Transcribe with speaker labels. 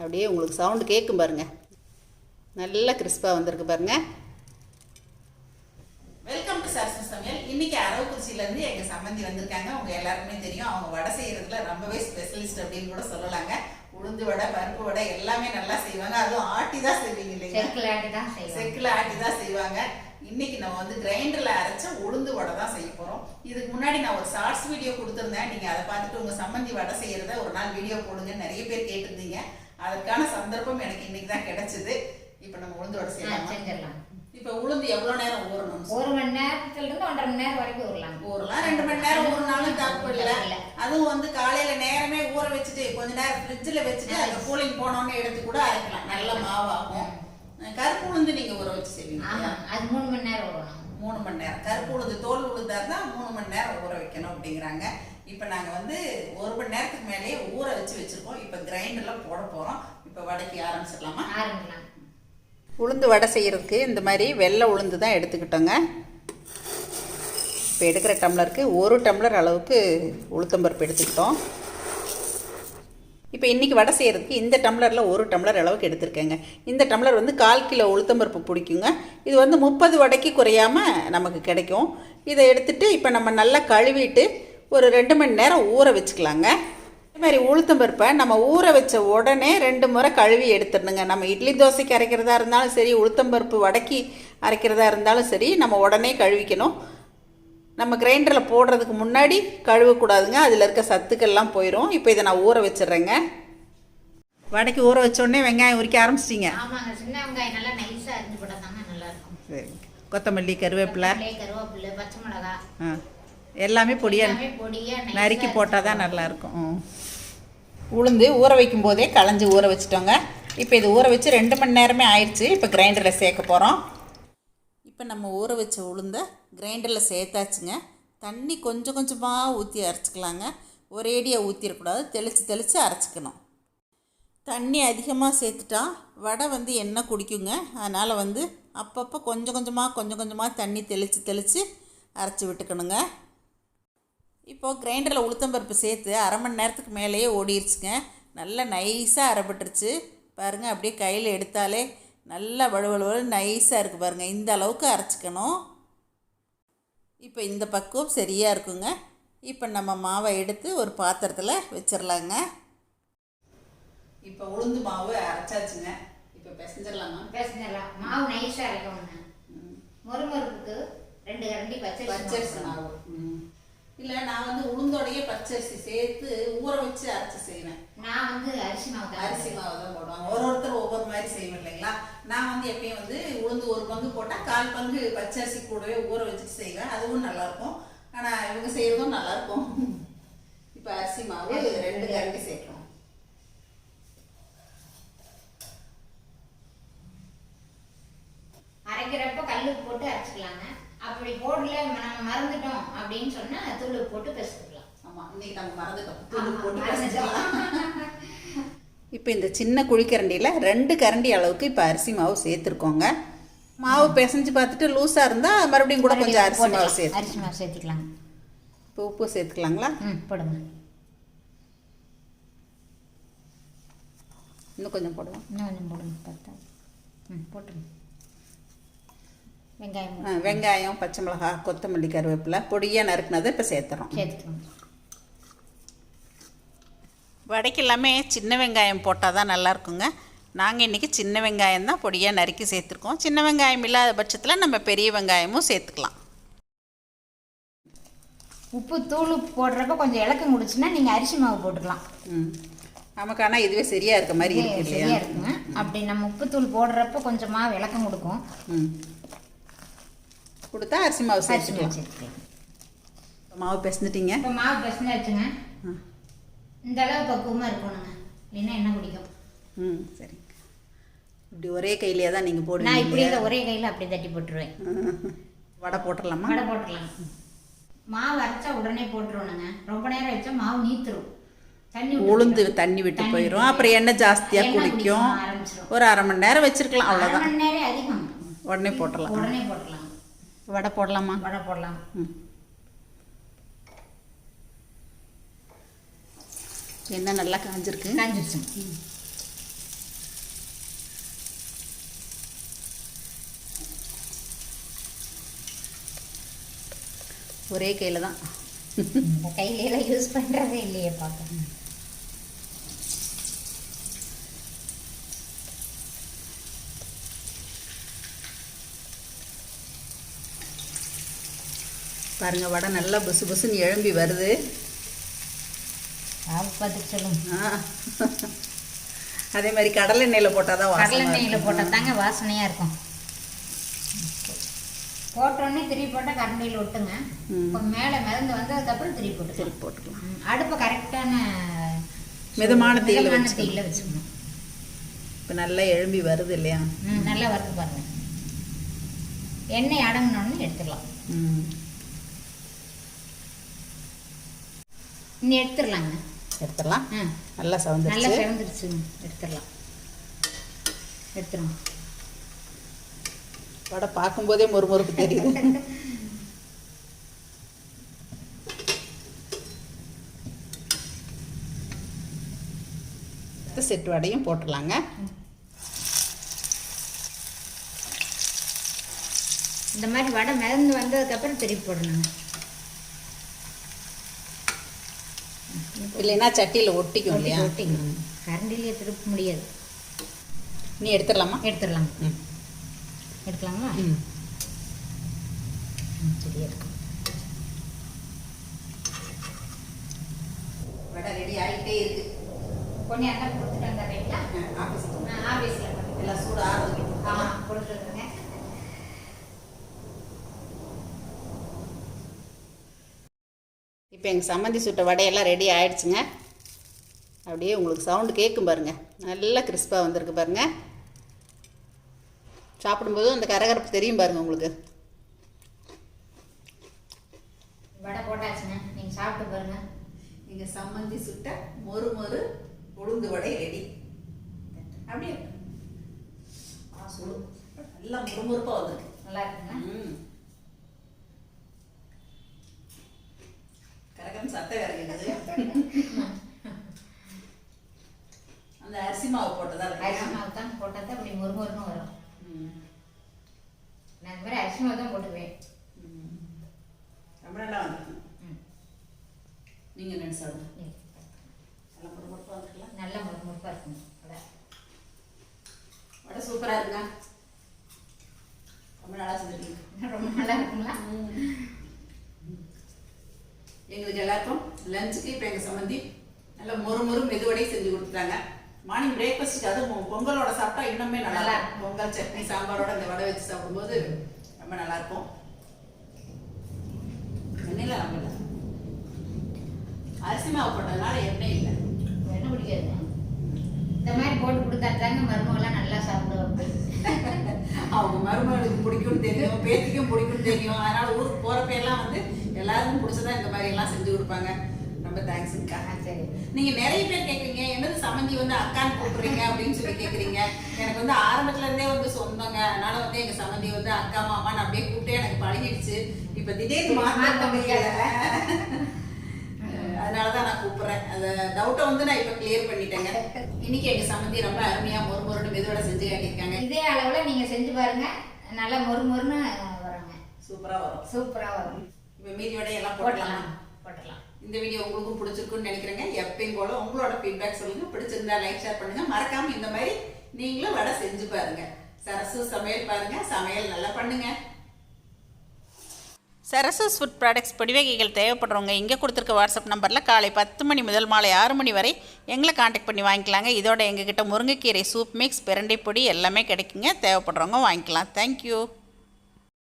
Speaker 1: அப்படியே உங்களுக்கு சவுண்டு கேட்கும் பாருங்கள் நல்லா கிறிஸ்பாக வந்திருக்கு பாருங்கள் வெல்கம் டு சாஸ்தி சமையல் இன்னைக்கு அரவக்குறிச்சியிலேருந்து எங்கள் சம்மந்தி வந்திருக்காங்க அவங்க எல்லாருக்குமே தெரியும் அவங்க வடை செய்கிறதுல ரொம்பவே ஸ்பெஷலிஸ்ட் அப்படின்னு கூட சொல்லலாங்க உளுந்து வடை பருப்பு வடை எல்லாமே நல்லா செய்வாங்க அதுவும் ஆட்டி தான் செய்வீங்க இல்லைங்க
Speaker 2: செக்கில் ஆட்டி தான் செய்வாங்க
Speaker 1: செக்கில் ஆட்டி தான் செய்வாங்க இன்னைக்கு நம்ம வந்து கிரைண்டரில் அரைச்ச உளுந்து வடை தான் செய்ய போகிறோம் இதுக்கு முன்னாடி நான் ஒரு ஷார்ட்ஸ் வீடியோ கொடுத்துருந்தேன் நீங்கள் அதை பார்த்துட்டு உங்கள் சம்மந்தி வடை செய்கிறத ஒரு நாள் வீடியோ போடுங்க நிறைய பேர் கேட்டிருந்தீங்க அதற்கான சந்தர்ப்பம் எனக்கு இன்னைக்கு தான் கிடைச்சது இப்போ நம்ம உளுந்து வடை
Speaker 2: செய்யலாம் செஞ்சிடலாம்
Speaker 1: இப்போ உளுந்து எவ்வளோ நேரம் ஊறணும்
Speaker 2: ஒரு மணி நேரத்துல இருந்து ஒன்றரை மணி நேரம் வரைக்கும் ஊறலாம்
Speaker 1: ஊறலாம் ரெண்டு மணி நேரம் ஊறினாலும் தப்பு இல்லை அதுவும் வந்து காலையில நேரமே ஊற வச்சுட்டு கொஞ்ச நேரம் ஃப்ரிட்ஜில் வச்சுட்டு அது கூலிங் போனோன்னு எடுத்து கூட அரைக்கலாம் நல்ல மாவாகும் கருப்பு உளுந்து நீங்க ஊற வச்சு செய்வீங்க
Speaker 2: அது மூணு மணி நேரம் ஊறணும்
Speaker 1: மூணு மணி நேரம் கருப்பு உளுந்து தோல் உளுந்தா தான் மூணு மணி நேரம் ஊற வைக்கணும் அப்படிங்கிறாங்க இப்போ நாங்கள் வந்து ஒரு மணி நேரத்துக்கு மேலேயே ஊற வச்சு வச்சுருக்கோம் இப்போ கிரைண்டர்லாம் போட போகிறோம் இப்போ வடைக்கு ஆரம்பிச்சிடலாமா ஆரம்பிக்கலாம் உளுந்து வடை செய்கிறதுக்கு இந்த மாதிரி வெள்ளை உளுந்து தான் எடுத்துக்கிட்டோங்க இப்போ எடுக்கிற டம்ளருக்கு ஒரு டம்ளர் அளவுக்கு உளுத்தம்பருப்பு எடுத்துக்கிட்டோம் இப்போ இன்றைக்கி வடை செய்கிறதுக்கு இந்த டம்ளரில் ஒரு டம்ளர் அளவுக்கு எடுத்திருக்கேங்க இந்த டம்ளர் வந்து கால் கிலோ உளுத்தம்பருப்பு பிடிக்குங்க இது வந்து முப்பது வடைக்கு குறையாமல் நமக்கு கிடைக்கும் இதை எடுத்துகிட்டு இப்போ நம்ம நல்லா கழுவிட்டு ஒரு ரெண்டு மணி நேரம் ஊற வச்சுக்கலாங்க அதே மாதிரி பருப்பை நம்ம ஊற வச்ச உடனே ரெண்டு முறை கழுவி எடுத்துடணுங்க நம்ம இட்லி தோசைக்கு அரைக்கிறதா இருந்தாலும் சரி உளுத்தம் பருப்பு வடக்கி அரைக்கிறதா இருந்தாலும் சரி நம்ம உடனே கழுவிக்கணும் நம்ம கிரைண்டரில் போடுறதுக்கு முன்னாடி கழுவக்கூடாதுங்க அதில் இருக்க சத்துக்கள்லாம் போயிடும் இப்போ இதை நான் ஊற வச்சிடுறேங்க வடக்கி ஊற வச்சோடனே வெங்காயம் உரிக்க ஆரம்பிச்சிட்டிங்க
Speaker 2: சின்ன வெங்காயம் நல்லா நல்லாயிருக்கும்
Speaker 1: சரிங்க கொத்தமல்லி கருவேப்பிலை
Speaker 2: கருவேப்பிலை பச்சை மிளகா ஆ எல்லாமே பொடியாக
Speaker 1: நறுக்கி போட்டால் தான் நல்லாயிருக்கும் உளுந்து ஊற வைக்கும் போதே களைஞ்சி ஊற வச்சுட்டோங்க இப்போ இது ஊற வச்சு ரெண்டு மணி நேரமே ஆயிடுச்சு இப்போ கிரைண்டரில் சேர்க்க போகிறோம் இப்போ நம்ம ஊற வச்ச உளுந்த கிரைண்டரில் சேர்த்தாச்சுங்க தண்ணி கொஞ்சம் கொஞ்சமாக ஊற்றி அரைச்சிக்கலாங்க ஒரேடியாக ஊற்றிடக்கூடாது தெளித்து தெளித்து அரைச்சிக்கணும் தண்ணி அதிகமாக சேர்த்துட்டா வடை வந்து எண்ணெய் குடிக்குங்க அதனால் வந்து அப்பப்போ கொஞ்சம் கொஞ்சமாக கொஞ்சம் கொஞ்சமாக தண்ணி தெளித்து தெளித்து அரைச்சி விட்டுக்கணுங்க இப்போது கிரைண்டரில் உளுத்தம் பருப்பு சேர்த்து அரை மணி நேரத்துக்கு மேலேயே ஓடிடுச்சுங்க நல்லா நைஸாக அரைப்பட்டுருச்சு பாருங்கள் அப்படியே கையில் எடுத்தாலே நல்லா வலுவலுவலு நைஸாக இருக்குது பாருங்கள் இந்த அளவுக்கு அரைச்சிக்கணும் இப்போ இந்த பக்குவம் சரியாக இருக்குங்க இப்போ நம்ம மாவை எடுத்து ஒரு பாத்திரத்தில் வச்சிடலாங்க இப்போ உளுந்து மாவு அரைச்சாச்சுங்க இப்போ பெசஞ்சிடலாங்க
Speaker 2: பெசஞ்சிடலாம் மாவு நைஸாக அரைக்கணுங்க மொறுமொறுப்புக்கு ரெண்டு கரண்டி பச்சை
Speaker 1: பச்சரிசி மாவு இல்லை நான் வந்து உளுந்தோடையே பச்சரிசி சேர்த்து ஊற வச்சு அரைச்சி செய்வேன்
Speaker 2: நான் வந்து அரிசி மாவு
Speaker 1: அரிசி மாவு தான் போடுவாங்க ஒரு ஒருத்தர் ஒவ்வொரு மாதிரி செய்வேன் இல்லைங்களா நான் வந்து எப்பயும் வந்து உளுந்து ஒரு பங்கு போட்டால் கால் பங்கு பச்சரிசி கூடவே ஊற வச்சுட்டு செய்வேன் அதுவும் நல்லா இருக்கும் ஆனால் இவங்க செய்யறதும் நல்லா இருக்கும் இப்போ அரிசி மாவு ரெண்டு கரண்டி சேர்க்கணும்
Speaker 2: அரைக்கிறப்போ கல் போட்டு அரைச்சிக்கலாங்க அப்படி போடல நாங்க மறந்துட்டோம் அப்படின்னு சொன்னா துள்ளு போட்டு பேசிக்கலாம்
Speaker 1: ஆமா இன்னைக்கு நாங்க மறந்துட்டோம் தூள் போட்டு பெசஞ்சுக்கலாம் இப்போ இந்த சின்ன குழிக்கரண்டியில் ரெண்டு கரண்டி அளவுக்கு இப்போ அரிசி மாவு சேர்த்துருக்கோங்க மாவு பிசைஞ்சு பார்த்துட்டு லூஸாக இருந்தால் மறுபடியும் கூட கொஞ்சம் அரிசி மாவு சேர்த்து
Speaker 2: அரிசி மாவு சேர்த்துக்கலாம்
Speaker 1: இப்போ உப்பு சேர்த்துக்கலாங்களா போடுங்க இன்னும் கொஞ்சம் போடுவோம்
Speaker 2: இன்னும் கொஞ்சம் போடுங்க பார்த்தா ம் போட்டுருங்க வெங்காயம்
Speaker 1: வெங்காயம் பச்சை மிளகாய் கொத்தமல்லி கருவேப்பிலை பொடியாக நறுக்குனதை இப்போ சேர்த்துறோம் வடைக்கெல்லாமே வடைக்கு எல்லாமே சின்ன வெங்காயம் போட்டால் தான் நல்லாயிருக்குங்க நாங்கள் இன்றைக்கி சின்ன வெங்காயம் தான் பொடியாக நறுக்கி சேர்த்துருக்கோம் சின்ன வெங்காயம் இல்லாத பட்சத்தில் நம்ம பெரிய வெங்காயமும் சேர்த்துக்கலாம்
Speaker 2: உப்பு தூள் போடுறப்ப கொஞ்சம் இலக்கம் முடிச்சுன்னா நீங்கள் அரிசி மாவு போட்டுக்கலாம் ம்
Speaker 1: நமக்கு ஆனால் இதுவே சரியாக இருக்க மாதிரி சரியாக இருக்குங்க
Speaker 2: அப்படி நம்ம உப்பு தூள் போடுறப்ப கொஞ்சமாக விளக்கம் கொடுக்கும் ம்
Speaker 1: கொடுத்தா அரிசி மாவு
Speaker 2: சேர்த்துக்கலாம்
Speaker 1: மாவு பிசைஞ்சிட்டீங்க
Speaker 2: இப்போ மாவு பிசைஞ்சாச்சுங்க இந்த அளவு பக்குவமாக இருக்கணுங்க இல்லைன்னா என்ன குடிக்கும் ம் சரி
Speaker 1: இப்படி ஒரே கையிலே தான் நீங்கள் போடுங்க
Speaker 2: நான் இப்படி இதை ஒரே கையில் அப்படியே தட்டி போட்டுருவேன்
Speaker 1: வடை போட்டுடலாமா
Speaker 2: வடை போட்டுடலாம் மாவு அரைச்சா உடனே போட்டுருவோணுங்க ரொம்ப நேரம் வச்சா மாவு நீத்துரும்
Speaker 1: தண்ணி உளுந்து தண்ணி விட்டு போயிடும் அப்புறம் எண்ணெய் ஜாஸ்தியாக குடிக்கும் ஒரு அரை மணி நேரம் வச்சிருக்கலாம் அவ்வளோதான் உடனே போட்டுடலாம்
Speaker 2: உடனே போட்டுடலாம்
Speaker 1: வடை போடலாமா வடை போடலாம் என்ன நல்லா காஞ்சிருக்கு காஞ்சிருச்சு ஒரே கையில தான்
Speaker 2: கையில யூஸ் பண்ணுறதே இல்லையே பார்க்கணும்
Speaker 1: பாருங்கள் வடை நல்லா புசு புசுன்னு எழும்பி வருது
Speaker 2: பார்த்துட்டு சொல்லும்
Speaker 1: அதே மாதிரி கடலை எண்ணெயில் போட்டால்
Speaker 2: தான் கடலை எண்ணெயில் போட்டால் தாங்க வாசனையாக இருக்கும் போட்டோடனே திருப்பி போட்டால் கரண்டியில் விட்டுங்க இப்போ மேலே மிதந்து வந்ததுக்கப்புறம் திருப்பி போட்டு திருப்பி போட்டுக்கலாம் அடுப்பை கரெக்டான
Speaker 1: மிதமான தீயில்
Speaker 2: தீயில் வச்சுக்கணும்
Speaker 1: இப்போ நல்லா எழும்பி வருது இல்லையா
Speaker 2: நல்லா வருது பாருங்க எண்ணெய் அடங்கினோடனே எடுத்துக்கலாம் ம் இன்னும் எடுத்துடலாங்க
Speaker 1: எடுத்துடலாம் நல்லா சவந்து
Speaker 2: நல்லா சவந்துருச்சு எடுத்துடலாம் எடுத்துருங்க
Speaker 1: வடை பார்க்கும்போதே மொறுப்பு தெரியுது செட்டு வடையும் போட்டுடலாங்க
Speaker 2: இந்த மாதிரி வடை மிதந்து வந்ததுக்கப்புறம் திருப்பி போடணுங்க
Speaker 1: இல்லைன்னா சட்டியில் ஒட்டிக்கும்
Speaker 2: இல்லையா கரண்டிலேயே திருப்ப முடியாது நீ எடுத்துடலாமா எடுத்துடலாம்
Speaker 1: வடை ரெடி ஆகிட்டே இருக்கு
Speaker 2: பொண்ணு அண்ணா கொடுத்துட்டு வந்தாங்களா ஆஃபீஸ் ஆஃபீஸில்
Speaker 1: எல்லாம் சூடாக
Speaker 2: ஆமாம் கொடுத்துருக்கேன்
Speaker 1: இப்போ எங்கள் சம்மந்தி சுட்ட வடையெல்லாம் ரெடி ஆகிடுச்சுங்க அப்படியே உங்களுக்கு சவுண்டு கேட்கும் பாருங்கள் நல்லா கிறிஸ்பாக வந்திருக்கு பாருங்கள் சாப்பிடும்போது அந்த கரகரப்பு தெரியும் பாருங்கள் உங்களுக்கு
Speaker 2: வடை போட்டாச்சுங்க நீங்கள் சாப்பிட்டு பாருங்கள்
Speaker 1: எங்கள் சம்மந்தி சுட்ட மொறு மொறு உளுந்து வடை ரெடி அப்படியே நல்லா முறுமுறுப்பாக வந்திருக்கு
Speaker 2: நல்லா இருக்குங்க ம்
Speaker 1: கரைக்கும் சட்டை கரைக்கிறது அந்த அரிசி மாவு போட்டதா
Speaker 2: அரிசி மாவு தான் போட்டால் அப்படி ஒரு மொறுமும் வரும் நான் இந்த மாதிரி அரிசி மாவு தான் போட்டுக்குவேன்
Speaker 1: ரொம்ப நல்லா நீங்க என்ன நினைச்சாலும் எங்களுக்கு எல்லாருக்கும் லஞ்சுக்கு இப்போ எங்கள் சம்மந்தி நல்லா மொறு மொறு மெதுவடையும் செஞ்சு கொடுத்துட்டாங்க மார்னிங் பிரேக்ஃபாஸ்ட்டுக்கு அதுவும் பொங்கலோட சாப்பிட்டா இன்னுமே நல்லா பொங்கல் சட்னி சாம்பாரோட இந்த வடை வச்சு சாப்பிடும்போது ரொம்ப நல்லா இருக்கும் எண்ணெயில் நம்ம அரிசி மாவு போட்டதுனால எண்ணெய் இல்லை
Speaker 2: எண்ணெய் பிடிக்காது இந்த மாதிரி போட்டு கொடுத்தா தாங்க மருமகளாம் நல்லா சாப்பிடுவாங்க
Speaker 1: அவங்க மருமகளுக்கு பிடிக்கும்னு தெரியும் பேத்திக்கும் பிடிக்கும்னு தெரியும் அதனால ஊருக்கு போகிறப்ப எல்லாம் வந்து எல்லாருக்கும் பிடிச்சதா இந்த மாதிரி எல்லாம் செஞ்சு கொடுப்பாங்க ரொம்ப தேங்க்ஸ் சரி நீங்க நிறைய பேர் கேக்குறீங்க என்னது சமந்தி வந்து அக்கான்னு கூப்பிடுறீங்க அப்படின்னு சொல்லி கேக்குறீங்க எனக்கு வந்து ஆரம்பத்துல இருந்தே வந்து சொந்தங்க அதனால வந்து எங்க சமந்தி வந்து அக்கா மாமான்னு அப்படியே கூப்பிட்டே எனக்கு பழகிடுச்சு இப்ப திடீர்னு மாத்த அதனாலதான் நான் கூப்பிடுறேன் அந்த டவுட்டை வந்து நான் இப்ப கிளியர் பண்ணிட்டேங்க இன்னைக்கு எங்க சமந்தி ரொம்ப அருமையா மொறு மொறுன்னு மெதுவோட செஞ்சு காட்டியிருக்காங்க
Speaker 2: இதே அளவுல நீங்க செஞ்சு பாருங்க நல்லா மொறு மொறுன்னு
Speaker 1: வருங்க சூப்பரா வரும்
Speaker 2: சூப்பரா வரும்
Speaker 1: மீதியோட எல்லாம் போட்டலாம் இந்த வீடியோ உங்களுக்கும் பிடிச்சிருக்குன்னு நினைக்கிறேங்க எப்பயும் போல உங்களோட ஃபீட்பேக் சொல்லுங்க பிடிச்சிருந்தா லைக் ஷேர் பண்ணுங்க மறக்காம இந்த மாதிரி நீங்களும் வடை செஞ்சு பாருங்க சரசு சமையல் பாருங்க சமையல் நல்லா பண்ணுங்க சரசஸ் ஃபுட் ப்ராடக்ட்ஸ் படிவகைகள் தேவைப்படுறவங்க இங்கே கொடுத்துருக்க வாட்ஸ்அப் நம்பரில் காலை பத்து மணி முதல் மாலை ஆறு மணி வரை எங்களை காண்டாக்ட் பண்ணி வாங்கிக்கலாங்க இதோட எங்ககிட்ட முருங்கைக்கீரை சூப் மிக்ஸ் பிரண்டை பொடி எல்லாமே கிடைக்குங்க தேவைப்படுறவங்க வாங்கிக்கலாம் தேங்க்யூ